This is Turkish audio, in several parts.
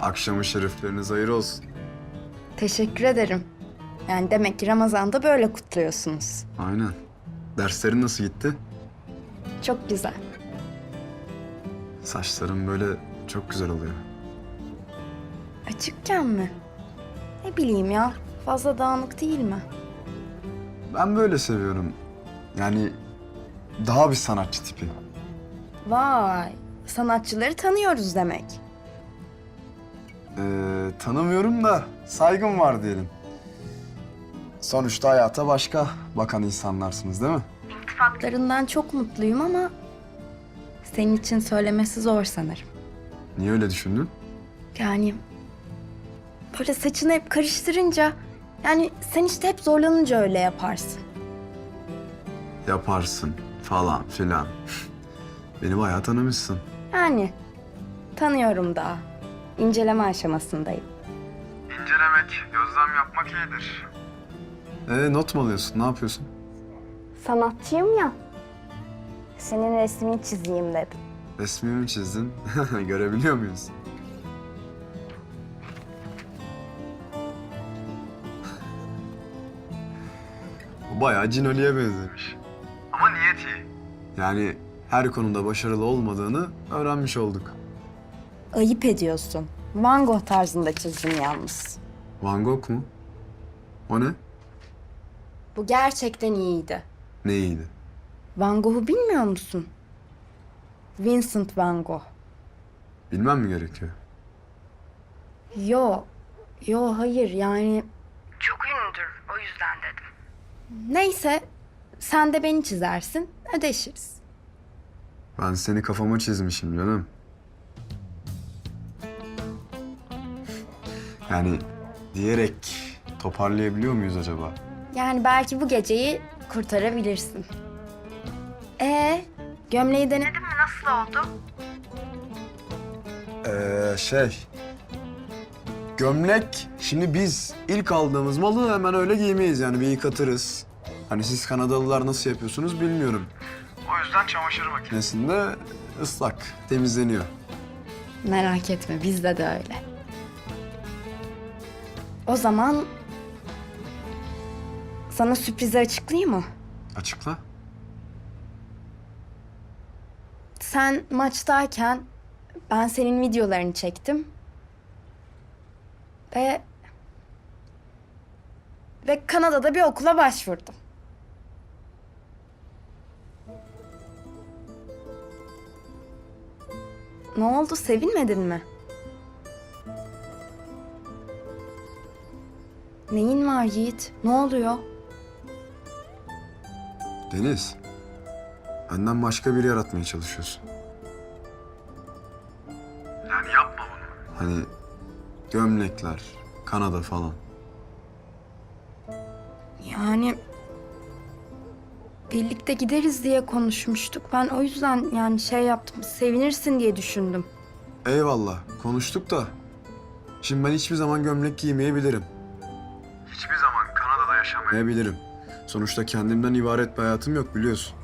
Akşamı şerifleriniz hayır olsun. Teşekkür ederim. Yani demek ki Ramazan'da böyle kutluyorsunuz. Aynen. Derslerin nasıl gitti? Çok güzel. Saçların böyle çok güzel oluyor. Açıkken mi? Ne bileyim ya. Fazla dağınık değil mi? Ben böyle seviyorum. Yani daha bir sanatçı tipi. Vay. Sanatçıları tanıyoruz demek. Ee, tanımıyorum da saygım var diyelim. Sonuçta hayata başka bakan insanlarsınız değil mi? İltifatlarından çok mutluyum ama... Senin için söylemesi zor sanırım. Niye öyle düşündün? Yani... Böyle saçını hep karıştırınca... Yani sen işte hep zorlanınca öyle yaparsın. Yaparsın falan filan. Beni bayağı tanımışsın. Yani tanıyorum daha. İnceleme aşamasındayım. İncelemek, gözlem yapmak iyidir. Ee, not mu alıyorsun? Ne yapıyorsun? Sanatçıyım ya. Senin resmini çizeyim dedim. Resmimi mi çizdin? Görebiliyor muyuz? Bu bayağı Cinoli'ye benzemiş. Ama niyet iyi. Yani her konuda başarılı olmadığını öğrenmiş olduk. Ayıp ediyorsun. Van Gogh tarzında çizdim yalnız. Van Gogh mu? O ne? Bu gerçekten iyiydi. Ne iyiydi? Van Gogh'u bilmiyor musun? Vincent Van Gogh. Bilmem mi gerekiyor? Yo, yo hayır yani... Çok ünlüdür o yüzden dedim. Neyse, sen de beni çizersin, ödeşiriz. Ben seni kafama çizmişim canım. Yani diyerek toparlayabiliyor muyuz acaba? Yani belki bu geceyi kurtarabilirsin. Ee, gömleği denedin mi? Nasıl oldu? Ee, şey... Gömlek, şimdi biz ilk aldığımız malı hemen öyle giymeyiz yani bir yıkatırız. Hani siz Kanadalılar nasıl yapıyorsunuz bilmiyorum. O yüzden çamaşır makinesinde ıslak, temizleniyor. Merak etme, bizde de öyle. O zaman... Sana sürprizi açıklayayım mı? Açıkla. Sen maçtayken ben senin videolarını çektim. Ve ve Kanada'da bir okula başvurdum. Ne oldu? Sevinmedin mi? Neyin var Yiğit? Ne oluyor? Deniz, benden başka biri yaratmaya çalışıyorsun. Yani yapma bunu. Hani gömlekler, Kanada falan. Yani birlikte gideriz diye konuşmuştuk. Ben o yüzden yani şey yaptım. Sevinirsin diye düşündüm. Eyvallah, konuştuk da. Şimdi ben hiçbir zaman gömlek giymeyebilirim. Hiçbir zaman Kanada'da yaşamayabilirim. Sonuçta kendimden ibaret bir hayatım yok biliyorsun.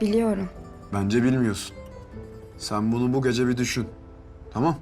Biliyorum. Bence bilmiyorsun. Sen bunu bu gece bir düşün. Tamam?